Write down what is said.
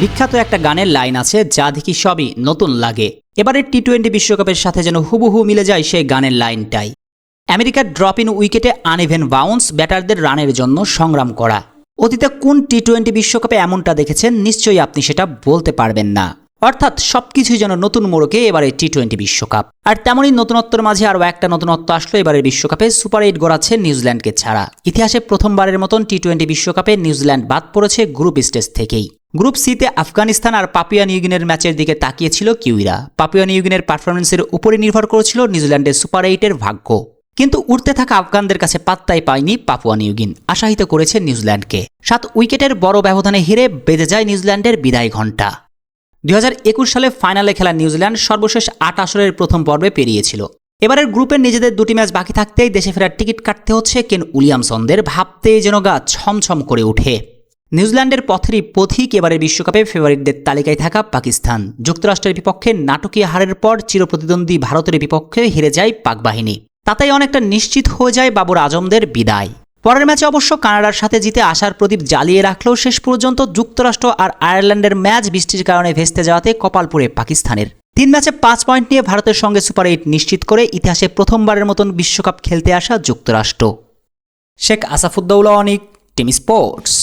বিখ্যাত একটা গানের লাইন আছে, যা দেখি সবই নতুন লাগে। এবারের টি টোয়েন্টি বিশ্বকাপের সাথে যেন হুবহু মিলে যায় সেই গানের লাইনটাই। আমেরিকার ড্রপ ইন উইকেটে আনইভেন বাউন্স ব্যাটারদের রানের জন্য সংগ্রাম করা। অতীতে কোন টি টোয়েন্টি বিশ্বকাপে এমনটা দেখেছেন, নিশ্চয়ই আপনি সেটা বলতে পারবেন না। অর্থাৎ সবকিছুই যেন নতুন মোড়কে এবারে টি টোয়েন্টি বিশ্বকাপ। আর তেমনই নতুনত্বর মাঝে আরও একটা নতুনত্ব আসলো এবারের বিশ্বকাপে সুপার এইট গড়াচ্ছে নিউজিল্যান্ডকে ছাড়া। ইতিহাসে প্রথমবারের মতন টি টোয়েন্টি বিশ্বকাপে নিউজিল্যান্ড বাদ পড়েছে গ্রুপ স্টেজ থেকেই। গ্রুপ সিতে আফগানিস্তান আর পাপুয়া নিউগিনের ম্যাচের দিকে তাকিয়েছিল কিউইরা। পাপুয়া নিউগিনের পারফরমেন্সের উপরে নির্ভর করেছিল নিউজিল্যান্ডের সুপার এইটের ভাগ্য। কিন্তু উঠতে থাকা আফগানদের কাছে পাত্তাই পায়নি পাপুয়া নিউগিন আশাহিত করেছে নিউজিল্যান্ডকে। সাত উইকেটের বড় ব্যবধানে হেরে বেঁধে যায় নিউজিল্যান্ডের বিদায় ঘণ্টা। দুই হাজার একুশ সালে ফাইনালে খেলা নিউজিল্যান্ড সর্বশেষ আট আসরের প্রথম পর্বে পেরিয়েছিল। এবারের গ্রুপের নিজেদের দুটি ম্যাচ বাকি থাকতেই দেশে ফেরার টিকিট কাটতে হচ্ছে কেন উইলিয়ামসনদের। ভাবতেই যেন গা ছমছম করে ওঠে। নিউজিল্যান্ডের পথেরই পথিক এবারের বিশ্বকাপে ফেভারিটদের তালিকায় থাকা পাকিস্তান। যুক্তরাষ্ট্রের বিপক্ষে নাটকীয় হারের পর চিরপ্রতিদ্বন্দ্বী ভারতের বিপক্ষে হেরে যায় পাক বাহিনী। তাতেই অনেকটা নিশ্চিত হয়ে যায় বাবর আজমদের বিদায়। পরের ম্যাচে অবশ্য কানাডার সাথে জিতে আশার প্রদীপ জ্বালিয়ে রাখলেও শেষ পর্যন্ত যুক্তরাষ্ট্র আর আয়ারল্যান্ডের ম্যাচ বৃষ্টির কারণে ভেস্তে যাওয়াতে কপালপুরে পাকিস্তানের। তিন ম্যাচে পাঁচ পয়েন্ট নিয়ে ভারতের সঙ্গে সুপার এইট নিশ্চিত করে ইতিহাসে প্রথমবারের মতন বিশ্বকাপ খেলতে আসা যুক্তরাষ্ট্র। Sheikh Asafuddowla Anik team sports.